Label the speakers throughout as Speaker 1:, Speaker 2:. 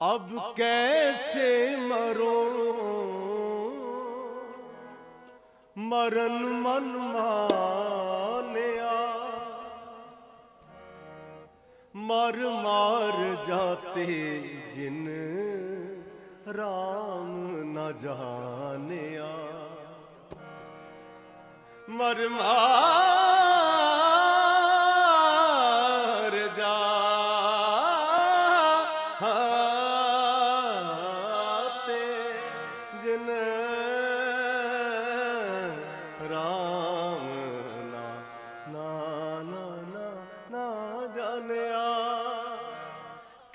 Speaker 1: अब कैसे मरो मरन मन मानिया मर मार जाते जिन राम न जानिया मर मार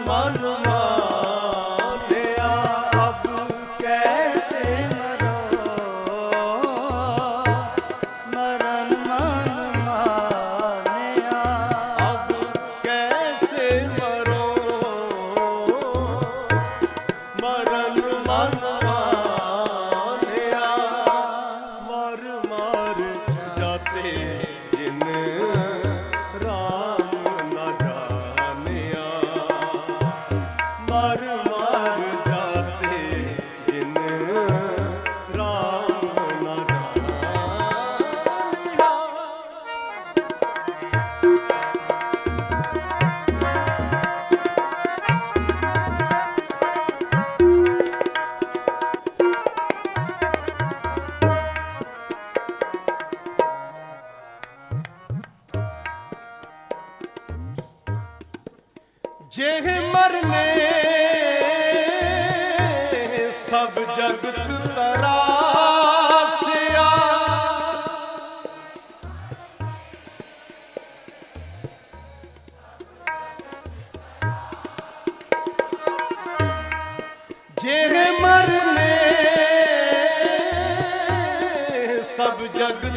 Speaker 1: ਮਨ
Speaker 2: ਮਾ ਸਭ
Speaker 1: ਜਗਤ ਤਰਾਸਿਆ। ਜਿਹੇ ਮਰਨੇ ਸਭ ਜਗਤ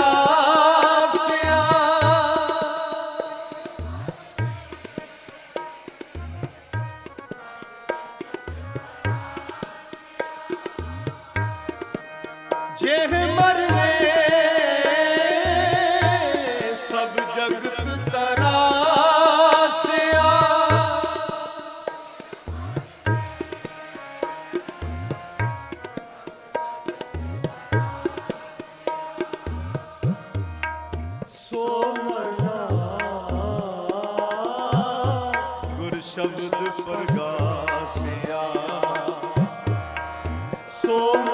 Speaker 1: somos.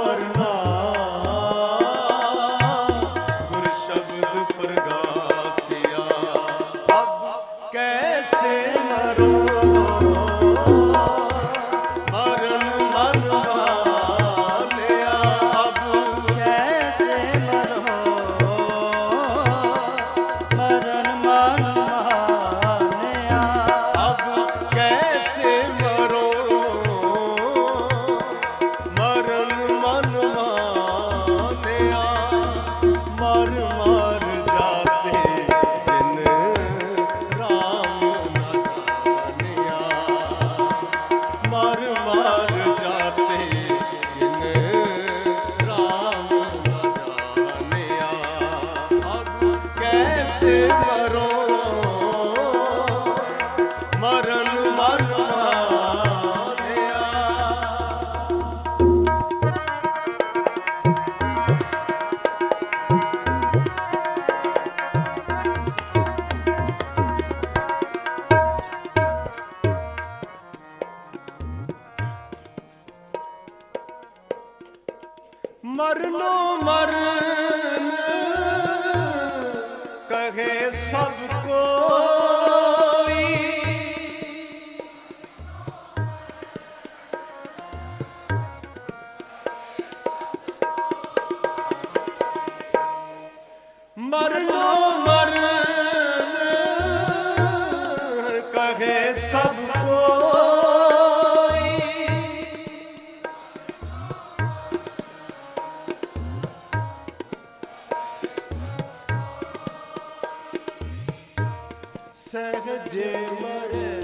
Speaker 1: ਸਹਜੇ ਮਰੇ